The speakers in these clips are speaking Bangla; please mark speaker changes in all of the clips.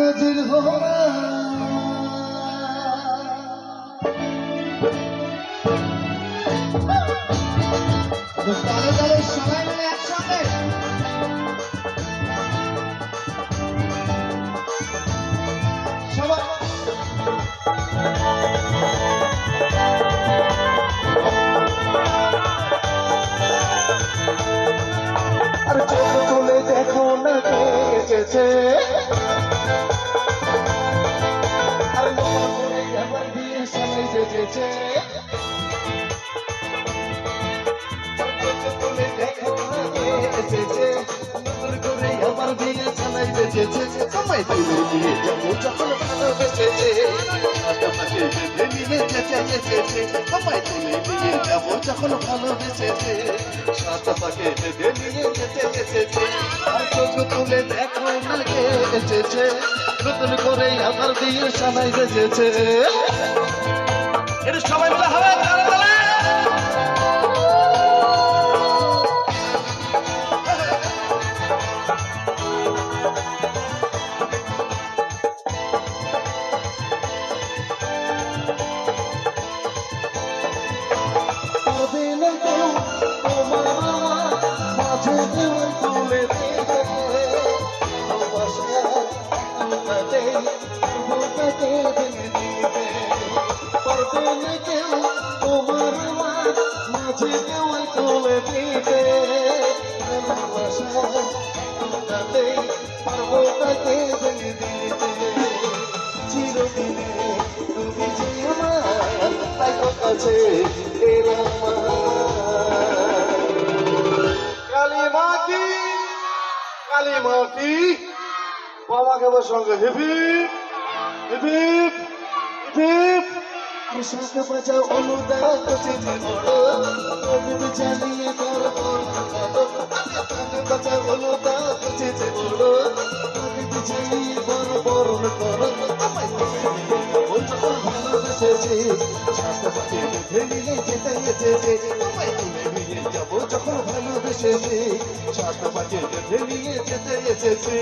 Speaker 1: হাজির সবাই মিলে একসঙ্গে
Speaker 2: আবার বিয়ে চালাই বেঁচেছে সময় নিয়ে যাব যখন ভালোবেসেছে তোমাকে যখন ভালোবেসেছে সাত পাকে বেঁধে নিয়ে নতুন করে আমার দিয়ে সামাই বেজেছে এটা সবাই বলে হবে মাঝে কেউ তুমি যে আমার তাই কাছে এলাম কালী মাটি বাবা কেবল সঙ্গে হিপিপ হিপিপ হিপিপ। কৃষক বাজাও তুমি জানিয়ে বাজাও বড় জানিয়ে বড় বরণ কর ভালোবেসেছে স্বাস্থ্যপাতি বেঁধে যেতে যেতে যাব যখন ভালোবেসেছে স্বাস্থ্যপাতি নিয়ে যেতে এবার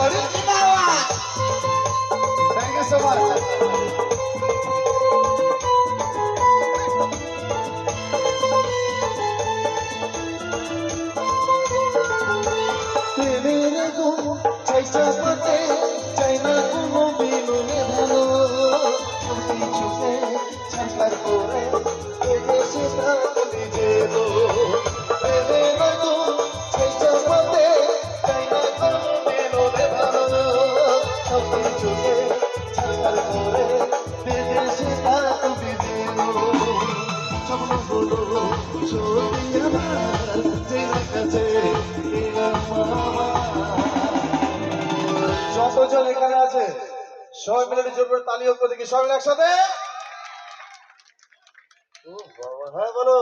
Speaker 2: শ্বশুর বাড়ি থ্যাংক ইউ সো মাচ প্রেমের গুণ চাই চাপাতে চাই না কোনো বিনুনে ভালো সবাই মিলে নিজের উপরে তালি হোক দেখি সবাই একসাথে। হ্যাঁ বলো।